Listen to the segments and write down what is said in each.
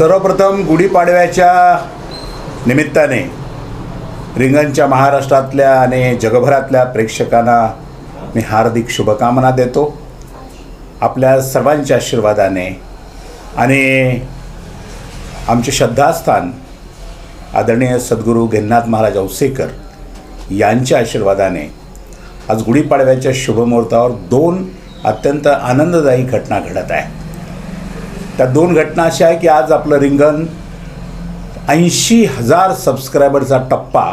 सर्वप्रथम गुढीपाडव्याच्या निमित्ताने रिंगणच्या महाराष्ट्रातल्या आणि जगभरातल्या प्रेक्षकांना मी हार्दिक शुभकामना देतो. आपल्या सर्वांच्या आशीर्वादाने आणि आमचे श्रद्धास्थान आदरणीय सद्गुरू घेन्नाथ महाराज औसेकर यांच्या आशीर्वादाने आज गुढीपाडव्याच्या शुभमुहूर्तावर दोन अत्यंत आनंददायी घटना घडत आहेत. त्या दोन घटना अशा आहे की आज आपलं रिंगण ऐंशी हजार सबस्क्रायबरचा टप्पा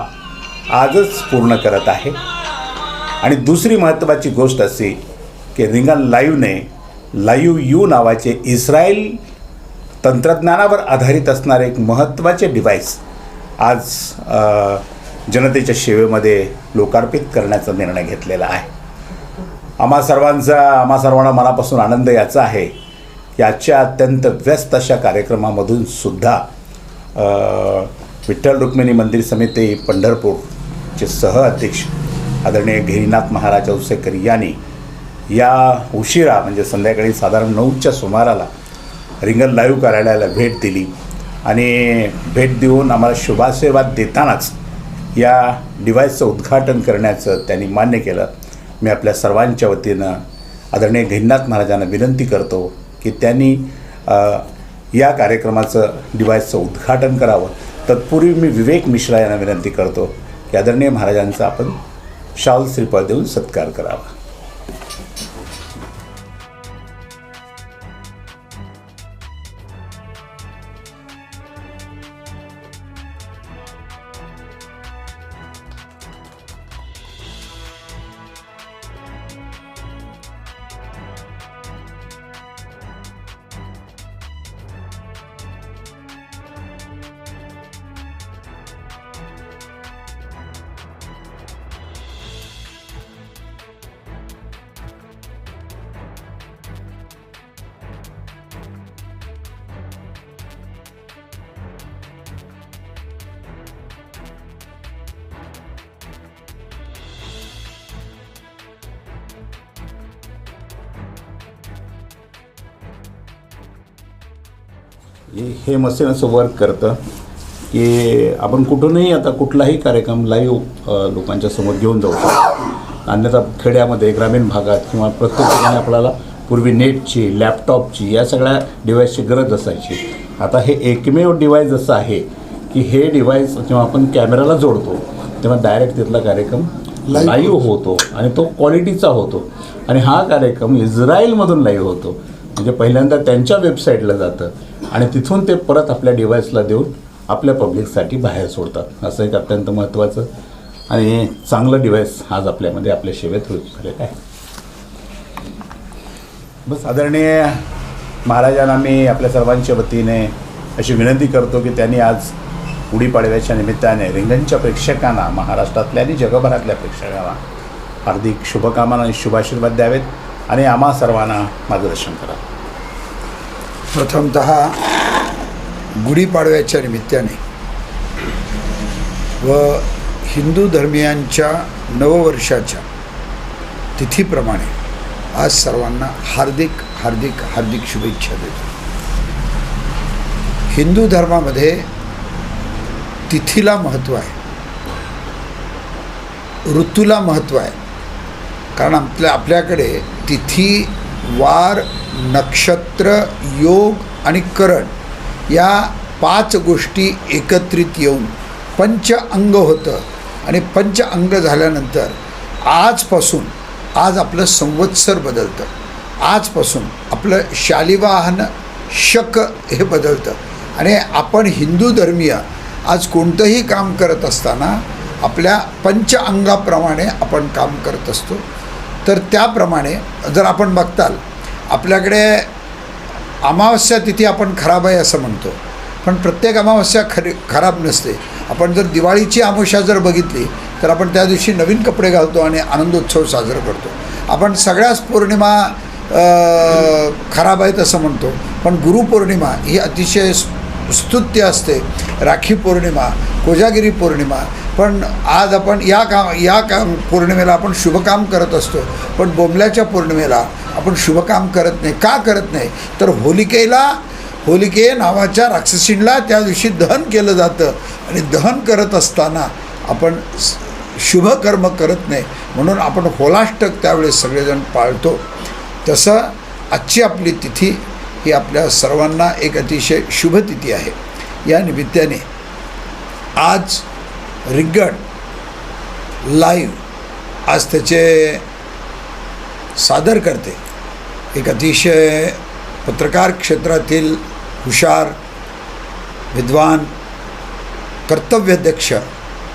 आजच पूर्ण करत आहे. आणि दुसरी महत्त्वाची गोष्ट अशी की रिंगण लाईव्हने लाईव्ह यू नावाचे इस्रायल तंत्रज्ञानावर आधारित असणारे एक महत्त्वाचे डिव्हाइस आज जनतेच्या सेवेमध्ये लोकार्पित करण्याचा निर्णय घेतलेला आहे. आम्हा सर्वांचा आम्हा सर्वांना मनापासून आनंद याचा आहे याच्या अत्यंत व्यस्त अशा कार्यक्रमामधून सुद्धा विठ्ठल रुक्मिणी मंदिर समिती पंढरपूरचे सहअध्यक्ष आदरणीय गिरीनाथ महाराज औसेकर यांनी या उशिरा म्हणजे संध्याकाळी साधारण नऊच्या सुमाराला रिंगण लाईव्ह कार्यालयाला भेट दिली आणि भेट देऊन आम्हाला शुभाशीर्वाद देतानाच या डिव्हाइसचं उद्घाटन करण्याचं त्यांनी मान्य केलं. मी आपल्या सर्वांच्या वतीनं आदरणीय गिरीनाथ महाराजांना विनंती करतो. की त्यांनी या कार्यक्रमाचं डिव्हाइसचं उद्घाटन करावं. तत्पूर्वी मी विवेक मिश्रा यांना विनंती करतो की आदरणीय महाराजांचा आपण शाल श्रीफळ देऊन सत्कार करावा. हे- मशीन असं वर्क करतं की आपण कुठूनही आता कुठलाही कार्यक्रम लाईव्ह लोकांच्या समोर घेऊन जाऊ शकतो. अन्यथा खेड्यामध्ये ग्रामीण भागात किंवा प्रत्येक ठिकाणी आपल्याला पूर्वी नेटची लॅपटॉपची या सगळ्या डिव्हाइसची गरज असायची. आता हे एकमेव डिव्हाइस असं आहे की हे डिव्हाइस जेव्हा आपण कॅमेराला जोडतो तेव्हा डायरेक्ट तिथला कार्यक्रम लाईव्ह होतो. आणि तो क्वालिटीचा होतो. आणि हा कार्यक्रम इस्रायलमधून लाईव्ह होतो. म्हणजे पहिल्यांदा त्यांच्या वेबसाईटला जातं. आणि तिथून ते परत आपल्या डिव्हाइसला देऊन आपल्या पब्लिकसाठी बाहेर सोडतात. असं एक अत्यंत महत्त्वाचं आणि चांगलं डिव्हाइस आज आपल्यामध्ये आपल्या सेवेत झालेलं आहे. बस आदरणीय महाराजांना मी आपल्या सर्वांच्या वतीने अशी विनंती करतो की त्यांनी आज गुढीपाडव्याच्या निमित्ताने रिंगणच्या प्रेक्षकांना महाराष्ट्रातल्या आणि जगभरातल्या प्रेक्षकांना हार्दिक शुभकामना आणि शुभाशीर्वाद द्यावेत आणि आम्हा सर्वांना मार्गदर्शन करावं प्रथमत गुढीपाडव्याच्या निमित्ताने व हिंदू धर्मियांच्या नववर्षाच्या तिथीप्रमाणे आज सर्वांना हार्दिक हार्दिक हार्दिक शुभेच्छा देतो. हिंदू धर्मामध्ये तिथीला महत्त्व आहे. ऋतूला महत्त्व आहे. कारण आपल्या आपल्याकडे तिथी वार नक्षत्र योग आणि करण या पाच गोष्टी एकत्रित येऊन पंच अंग होतं. आणि पंच अंग झाल्यानंतर आजपासून आज आपलं संवत्सर बदलतं. आजपासून आपलं शालिवाहन शक हे बदलतं. आणि आपण हिंदू धर्मीय आज कोणतंही काम करत असताना आपल्या पंच अंगाप्रमाणे आपण काम करत असतो. तर त्याप्रमाणे जर आपण बघताल आपल्याकडे अमावस्या तिथी आपण खराब आहे असं म्हणतो. पण प्रत्येक अमावस्या खरी खराब नसते. आपण जर दिवाळीची अमावस्या जर बघितली तर आपण त्या दिवशी नवीन कपडे घालतो आणि आनंदोत्सव साजरा करतो. आपण सगळ्याच पौर्णिमा खराब आहेत असं म्हणतो. पण गुरुपौर्णिमा ही अतिशय स्तुत्य असते. राखी पौर्णिमा कोजागिरी पौर्णिमा पण आज आपण या काम या काम पौर्णिमेला आपण शुभकाम करत असतो. पण बोंबल्याच्या पौर्णिमेला आपण शुभकाम करत नाही. का करत नाही? तर होलिकेला होलिके नावाच्या राक्षसींना त्या दिवशी दहन केलं जातं. आणि दहन करत असताना आपण शुभकर्म शुभ कर्म करत नाही. म्हणून आपण होलाष्टक त्यावेळेस सगळेजण पाळतो. तसं आजची आपली तिथी ही आपल्या सर्वांना एक अतिशय शुभ तिथी आहे. या निमित्ताने आज रिंगण लाईव्ह आज त्याचे सादर करते. एक अतिशय पत्रकार क्षेत्रातील हुशार विद्वान कर्तव्यदक्ष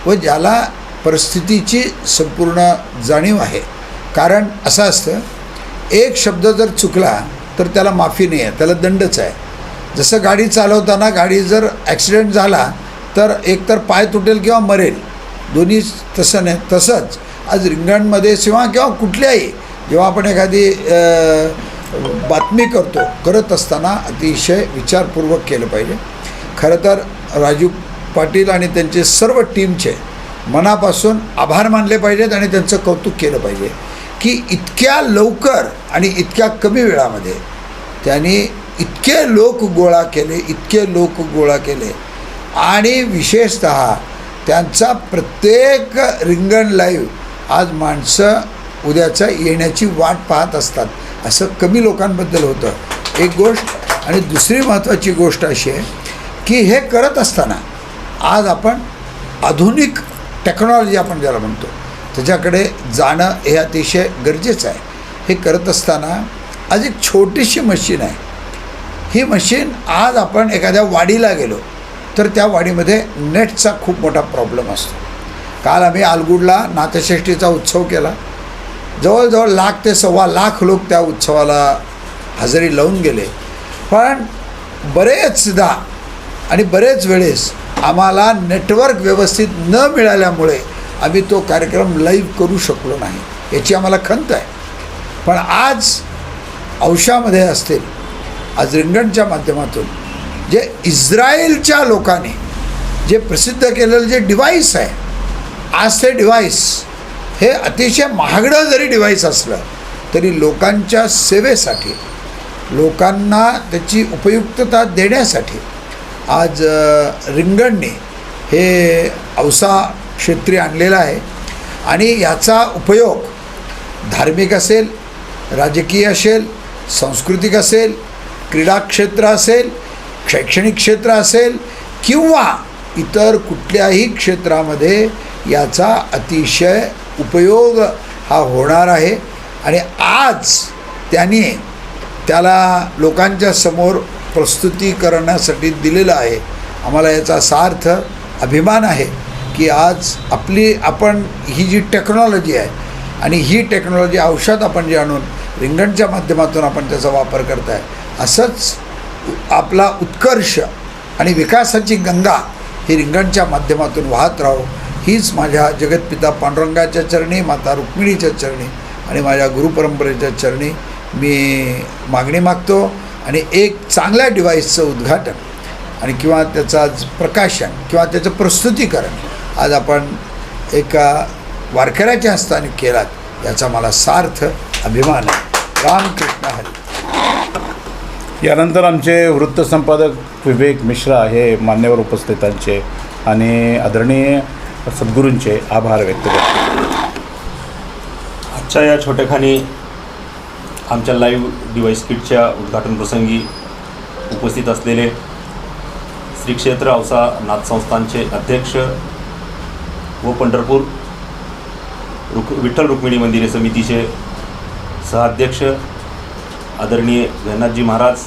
व ज्याला परिस्थितीची संपूर्ण जाणीव आहे. कारण असं असतं एक शब्द जर चुकला तर त्याला माफी नाही आहे त्याला दंडच आहे. जसं गाडी चालवताना गाडी जर ॲक्सिडेंट झाला तर एकतर पाय तुटेल किंवा मरेल. दोन्ही तसं नाही. तसंच आज रिंगणमध्ये किंवा किंवा कुठल्याही जेव्हा आपण एखादी बातमी करतो करत असताना अतिशय विचारपूर्वक केलं पाहिजे. खरं तर राजू पाटील आणि त्यांचे सर्व टीमचे मनापासून आभार मानले पाहिजेत आणि त्यांचं कौतुक केलं पाहिजे की इतक्या लवकर आणि इतक्या कमी वेळामध्ये त्यांनी इतके लोक गोळा केले इतके लोक गोळा केले. आणि विशेषत त्यांचा प्रत्येक रिंगण लाईव्ह आज माणसं उद्याचा येण्याची वाट पाहत असतात. असं कमी लोकांबद्दल होतं. एक गोष्ट आणि दुसरी महत्त्वाची गोष्ट अशी आहे की हे करत असताना आज आपण आधुनिक टेक्नॉलॉजी आपण ज्याला म्हणतो त्याच्याकडे जाणं हे अतिशय गरजेचं आहे. हे करत असताना आज एक छोटीशी मशीन आहे. ही मशीन आज आपण एखाद्या वाडीला गेलो तर त्या वाडीमध्ये नेटचा खूप मोठा प्रॉब्लेम असतो. काल आम्ही आलगुडला नाथषष्ठीचा उत्सव केला. जवळजवळ लाख ते सव्वा लाख लोक त्या उत्सवाला हजेरी लावून गेले. पण बरेचदा आणि बरेच वेळेस आम्हाला नेटवर्क व्यवस्थित न मिळाल्यामुळे आम्ही तो कार्यक्रम लाईव्ह करू शकलो नाही याची आम्हाला खंत आहे. पण आज औषामध्ये असतील आज रिंगणच्या माध्यमातून जे इस्रायलच्या लोकांनी जे प्रसिद्ध केलेलं जे डिव्हाइस आहे आज ते डिव्हाइस हे अतिशय महागडं जरी डिव्हाइस असलं तरी लोकांच्या सेवेसाठी लोकांना त्याची उपयुक्तता देण्यासाठी आज रिंगणने हे औसा क्षेत्री आणलेलं आहे. आणि याचा उपयोग धार्मिक असेल राजकीय असेल सांस्कृतिक असेल क्रीडा क्षेत्र असेल शैक्षणिक क्षेत्र असेल किंवा इतर कुठल्याही क्षेत्रामध्ये याचा अतिशय उपयोग हा होणार आहे. आणि आज त्याने त्याला लोकांच्या समोर प्रस्तुती करण्यासाठी दिलेलं आहे. आम्हाला याचा सार्थ अभिमान आहे की आज आपली आपण ही जी टेक्नॉलॉजी आहे आणि ही टेक्नॉलॉजी औषध आपण जे आणून रिंगणच्या माध्यमातून आपण त्याचा वापर करत आहे असंच आपला उत्कर्ष आणि विकासाची गंगा ही रिंगणच्या माध्यमातून वाहत राहो. हीच माझ्या जगतपिता पांडुरंगाच्या चरणी माता रुक्मिणीच्या चरणी आणि माझ्या गुरुपरंपरेच्या चरणी मी मागणी मागतो आणि एक चांगल्या डिव्हाइसचं उद्घाटन आणि किंवा त्याचा प्रकाशन किंवा त्याचं प्रस्तुतीकरण आज आपण एका वारकऱ्याच्या हस्ताने केलात याचा मला सार्थ अभिमान आहे. रामकृष्ण हरी. यानंतर आमचे वृत्तसंपादक विवेक मिश्रा हे मान्यवर उपस्थितांचे आणि आदरणीय सद्गुरूंचे आभार व्यक्त करतो. आजच्या या छोट्याखानी आमच्या लाईव्ह डिवाईस किटच्या उद्घाटन प्रसंगी उपस्थित असलेले श्री क्षेत्र औसा नाथ संस्थानचे अध्यक्ष व पंढरपूर रुक विठ्ठल रुक्मिणी मंदिरे समितीचे सहाध्यक्ष आदरणीय जगन्नाथजी महाराज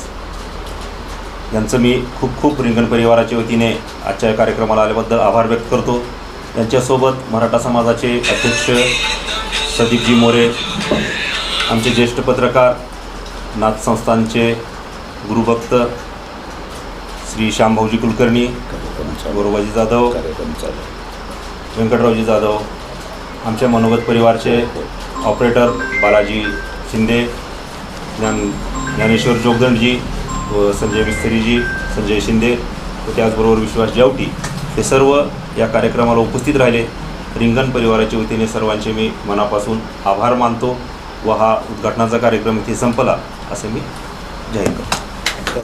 यांचं मी खूप खूप रिंगण परिवाराच्या वतीने आजच्या या कार्यक्रमाला आल्याबद्दल आभार व्यक्त करतो. यांच्यासोबत मराठा समाजाचे अध्यक्ष प्रदीपजी मोरे आमचे ज्येष्ठ पत्रकार नाथ संस्थानचे गुरुभक्त श्री श्यामभाऊजी कुलकर्णी गोरोबाजी जाधव व्यंकटरावजी जाधव आमच्या मनोगत परिवारचे ऑपरेटर बालाजी शिंदे ज्ञान ज्ञानेश्वर जोगदंडजी व संजय मिस्त्रीजी संजय शिंदे व त्याचबरोबर विश्वास जावटी हे सर्व या कार्यक्रमाला उपस्थित राहिले. रिंगण परिवाराच्या वतीने सर्वांचे मी मनापासून आभार मानतो व हा उद्घाटनाचा कार्यक्रम इथे संपला असे मी जाहीर करतो.